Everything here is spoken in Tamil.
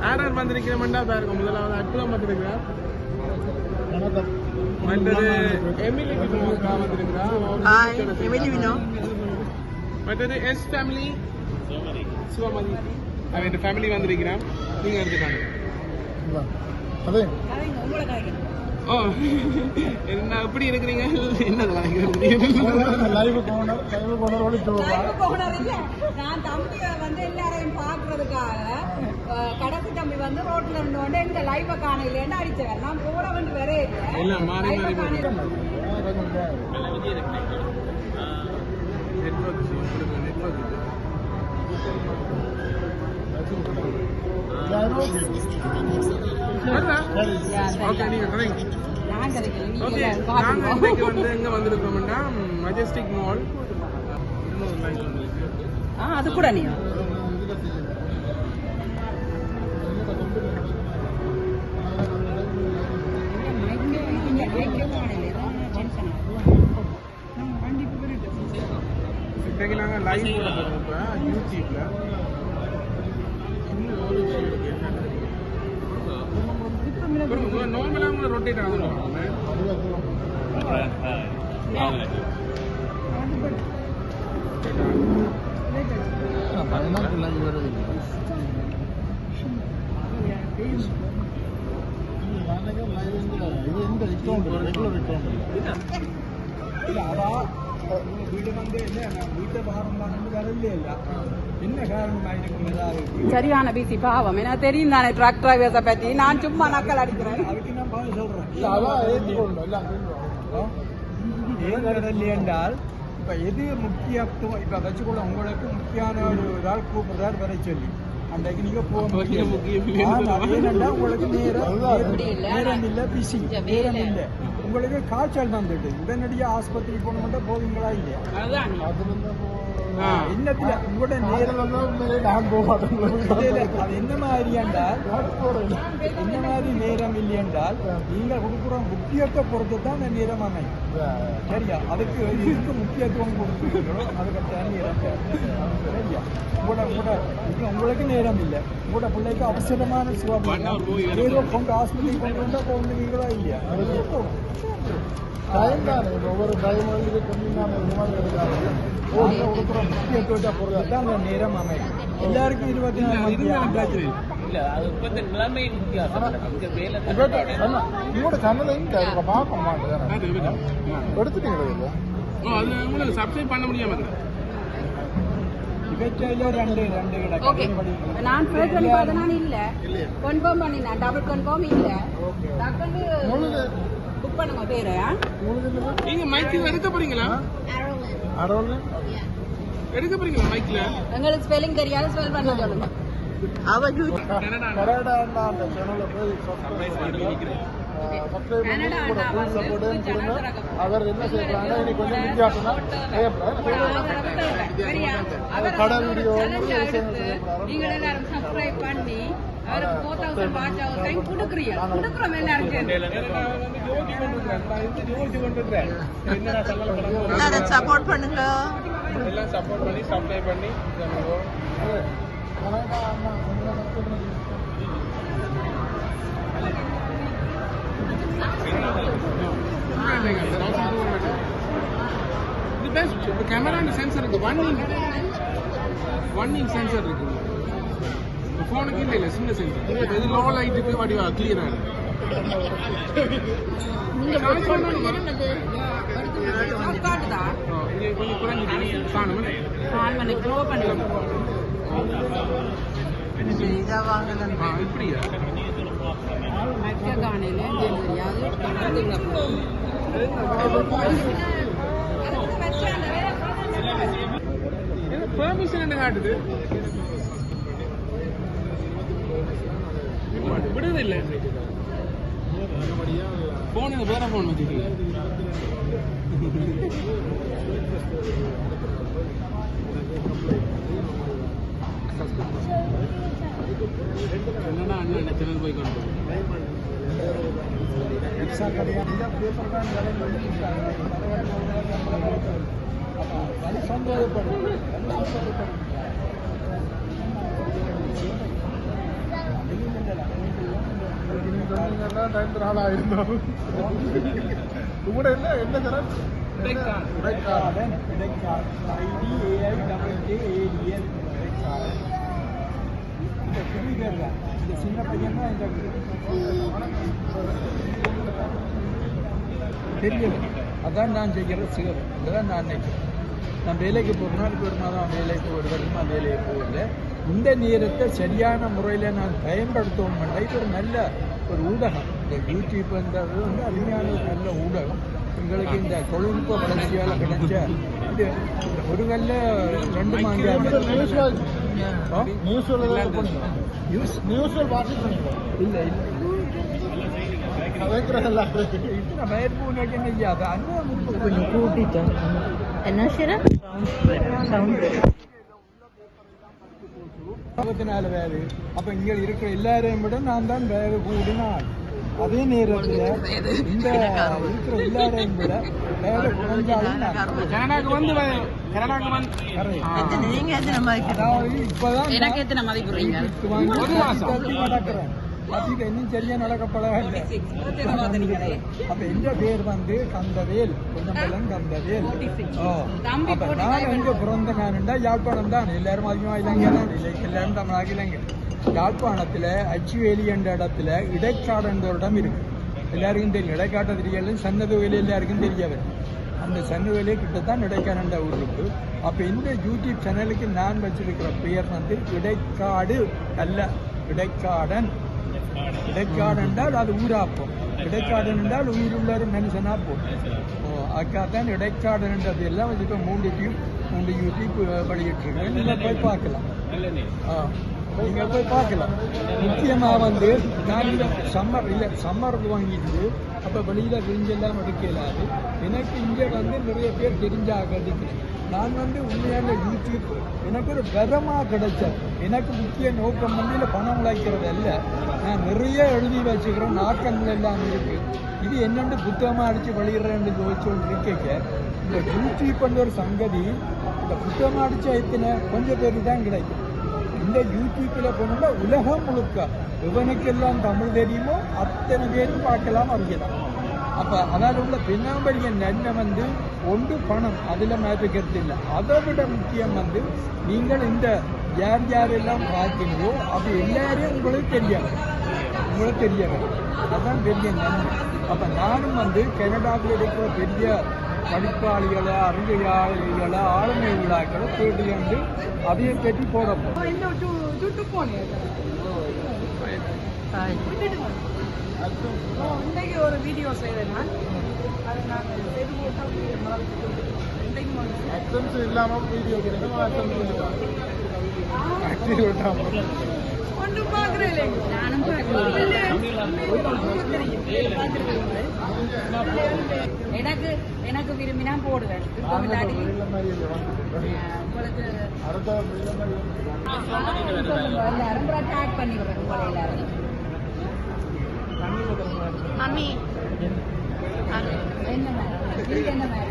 யார் யார் வந்திருக்கிறோம்டா பாருங்க முதலாவது அற்புதம் வந்திருக்கிறேன் மற்றது எமிலி வினோக்கா வந்திருக்கிறா ஹாய் எமிலி வினோ மற்றது எஸ் ஃபேமிலி சிவமதி அவன் ஃபேமிலி வந்திருக்கிறான் நீங்க எடுத்துக்காங்க. அதே ஓ என்ன எப்படி இருக்கிறீங்க? என்ன லைவ். நான் தம்பிய வந்து எல்லாரையும் பாக்குறதுக்காக அஹ், கடைசி தம்பி வந்து ரோட்ல இருந்தோண்டு இந்த லைவ காணையிலேன்னு அடிச்சவர் நான் போட வேண்டி வரே இல்லை. மாறி மாறி நீங்க. வந்து எங்க வந்திருக்கோம்னா மஜெஸ்டிக் மால் ஆ அது கூட நீ. இன்னைக்கு நாங்க லைவ் போட போறோம் இப்ப யூடியூப்ல நார்மலா உங்களை ரொட்டேட் ஆகணும் பதினாறு வருது. இது எந்த சரியான பிசி பாவம். என்ன தெரியும் தானே ட்ரக் டிரைவர்ஸை பத்தி. நான் சும்மா நக்கல் அடிக்கிறேன். ஏன் என்றால் இப்ப எது முக்கியத்துவம்? இப்ப வச்சுக்கொள்ள உங்களுக்கு முக்கியமான ஒரு இதால் கூப்பிடுறாரு வரை சொல்லி. அன்றைக்கு நீங்க போக முக்கியம், முக்கியம் முடியும் இல்லைன்னு ஆனா, ஏனென்றா உங்களுக்கு நேரம். நேரம் இல்ல பிசி நேரம். இல்ல உங்களுக்கு காய்ச்சல் வந்துட்டு உடனடியாக ஆஸ்பத்திரி போகணும்னா போவீங்களா இல்லையா அதுதான். என்னத்துல? உங்களோட நேரம் என்ன மாதிரி என்றால் என்ன மாதிரி நேரம் இல்லை என்றால் நீங்க கொடுக்குற முக்கியத்தை பொறுத்து தான் அந்த நேரம் அமையும். சரியா? அதுக்கு இதுக்கு முக்கியத்துவம் கொடுக்குறீங்களோ அதுக்கு தான் நேரம் சரியா? உங்களோட உங்களோட உங்களுக்கு நேரம் இல்லை. உங்களோட பிள்ளைக்கு அவசரமான சுவாபம் ஏதோ கொண்டு ஆஸ்பத்திரி கொண்டு வந்தா போவீங்களா இல்லையா. டைம் தானே. ஒவ்வொரு டைம் வந்து கொஞ்சம் இந்த மாதிரி முக்கியத்துவத்தை பொறுத்து தான் அந்த நேரம் அமையும் எல்லாருக்கும் இருபத்தி நாலு மணி நேரம் உங்களோட சேனல் எங்க இருக்கு பார்க்க மாட்டேன் அது. எடுத்துட்டீங்களா அது உங்களுக்கு சப்ஸ்கிரைப் பண்ண நான் ஃபர்ஸ்ட் பண்ணி பார்த்தேன் நான் இல்ல. கன்ஃபார்ம் பண்ணினேன். டபுள் கன்ஃபார்ம் இல்ல. டக்குன்னு புக் பண்ணுங்க பேரு ஆ? உங்களுக்கு நீங்க எடுக்க போறீங்களா? எடுக்க போறீங்களா மைக்ல எங்களுக்கு ஸ்பெல்லிங் தெரியாது ஸ்பெல் பண்ண சொல்லுங்க. கனடா அந்த சேனல்ல போய் சப்ஸ்கிரைப் பண்ணி அவர் என்ன செய்யறாங்க இன்னைக்கு கொஞ்சம் வித்தியாசம் தான் கடை வீடியோ நீங்கள் எல்லாரும் சப்ஸ்கிரைப் பண்ணி அவருக்கு four thousand watch hour time கொடுக்குறீங்க. கொடுக்குறோம் எல்லாரும் சேர்ந்து என்னடா சம்பளம் பண்ண போறோம்? சப்போர்ட் பண்ணுங்க. எல்லாம் சப்போர்ட் பண்ணி சப்ளை பண்ணி இது பெஸ்ட் இப்போ கேமரா சென்சர் இருக்கு. One inch one inch sensor இருக்கு. ஃபோனுக்கு இல்லை இல்லை சின்ன சென்சர் இது லோ லைட்டுக்கு வடிவா கிளியரா இருக்கு. காட்டுதா ஆ, இங்க கொஞ்சம் குறைஞ்சிட்டு காணும் ஆன் பண்ணி இப்படியா காணையில பெர்மிஷன் என்ன காட்டுது வேற போன் வச்சுக்கீங்க Gracias. Idaikkadu ID AI double K ATL Idaikkadu இந்த சின்ன பையன் தான் இந்த தெரியல அதான் நான் செய்கிற சிகரம் இதுதான் நான் நினைக்கிறேன் நான் வேலைக்கு ஒரு நாளைக்கு ஒரு மாதம் வேலைக்கு ஒரு வருஷமா வேலைக்கு போகல இந்த நேரத்தை சரியான முறையில் நான் பயன்படுத்தணும் இது ஒரு நல்ல ஒரு ஊடகம். இந்த யூடியூப்ன்றது வந்து அருமையான ஒரு நல்ல ஊடகம். எங்களுக்கு இந்த தொழில்நுட்ப வளர்ச்சியால் கிடைச்ச இது ஒரு கல்ல ரெண்டு வாசிக்கிறீங்களா இல்லை இல்லை. இருபத்தி நாலு பேர் அப்ப இங்க இருக்கிற எல்லாரையும் விட நான் தான் வேறு கூடினாள். அதே நேரத்துல இந்த இருக்கிற எல்லாரையும் விட வேறு குறைஞ்சாலும் நான் கனடாக்கு வந்து கனடாக்கு வந்து அதாவது இப்பதான் எனக்கு எத்தனை. தட்டி நடக்கிறேன் அதுக்கு இன்னும் சரியா நடக்கப்படவில்லை அப்ப எந்த பேர் வந்து கந்தவேல்? கொஞ்சம் கந்தவேல். அப்ப நான் எங்க பிறந்த நானுண்டா யாழ்ப்பாணம் தான். எல்லாரும் அதிகமா இலங்கை தான் இல்லை எல்லாரும் தமிழாக இலங்கை யாழ்ப்பாணத்துல அச்சுவேலி என்ற இடத்துல இடைக்காடு என்ற ஒரு இடம் இருக்கு. எல்லாருக்கும் தெரியும். இடைக்காட்ட தெரியல சன்னது வேலி எல்லாருக்கும் தெரியவர் அந்த சன்னவேலியை கிட்டத்தான் இடைக்காடு ஊர் இருக்கு. அப்ப இந்த யூடியூப் சேனலுக்கு நான் வச்சிருக்கிற பெயர் வந்து இடைக்காடு அல்ல இடைக்காடன். இடைக்காடு என்றால் அது ஊராப்போம் இடைக்காடு என்றால் உயிருள்ள ஒரு மனுஷனா போகும் அக்காத்தான் இடைக்காடு என்றது எல்லாம் இப்போ மூன்று டியூப் மூன்று யூடியூப் வெளியிட்டிருக்கேன் நீங்கள் போய் பார்க்கலாம். ஆ. நீங்கள் போய் பார்க்கலாம். முக்கியமாக வந்து நான் சம்மர் இல்லை சம்மர் வாங்கிட்டு அப்போ வெளியில் விரிஞ்செல்லாம் எடுக்க எனக்கு இங்கே வந்து நிறைய பேர் தெரிஞ்சாக கிடைக்கிறேன் நான் வந்து உண்மையான யூடியூப் எனக்கு ஒரு வரமாக கிடைச்ச எனக்கு முக்கிய நோக்கம் வந்து இல்லை பணம் உழைக்கிறது அல்ல. நான் நிறைய எழுதி வச்சுக்கிறேன். நாக்கங்கள் எல்லாம் இருக்குது இது என்னென்று புத்தகமாக அடித்து வெளியிடுறேன்னு யோசிச்சு இருக்க இந்த யூடியூப்ன்ற ஒரு சங்கதி இந்த புத்தகமாக அடித்து எத்தனை? கொஞ்சம் பேர் தான் கிடைக்கும். இந்த யூடியூப்பில் போனோம்னா உலகம் முழுக்க இவனுக்கெல்லாம் தமிழ் தெரியுமோ அத்தனை பேரும் பார்க்கலாம் அறியலாம் அப்போ அதாவது உள்ள பின்னாம்பரிய நன்மை வந்து ஒன்று பணம் அதில் மேப்பிக்கிறது இல்லை. அதை விட முக்கியம் வந்து நீங்கள் இந்த யார் யாரெல்லாம் பார்க்கிறீங்களோ அது எல்லாரையும் உங்களுக்கு தெரியாது. உங்களுக்கு தெரிய வரும் அதான் பெரிய நன்மை. அப்போ நானும் வந்து கனடாவில் இருக்கிற பெரிய படிப்பாளிகளை அறிவியலாளிகளை ஆளுமை விழாக்களை தேடி வந்து அதையை பற்றி போடப்போம் இன்னைக்கு ஒரு வீடியோ செய்தேன் நான். அது நான் செய்து போட்டா இன்னைக்கு அக்சன்ஸ் இல்லாமல் வீடியோ கிடைக்கும் ஒன்றும் இல்லைங்க நானும் எனக்கு எனக்கு விரும்பினா போடுவேன் இல்லாட்டி உங்களுக்கு எல்லாரும் டேக் பண்ணிக்கிறேன் உங்களை எல்லாரும் மம்மி என்ன மாதிரி நீங்க என்ன மாதிரி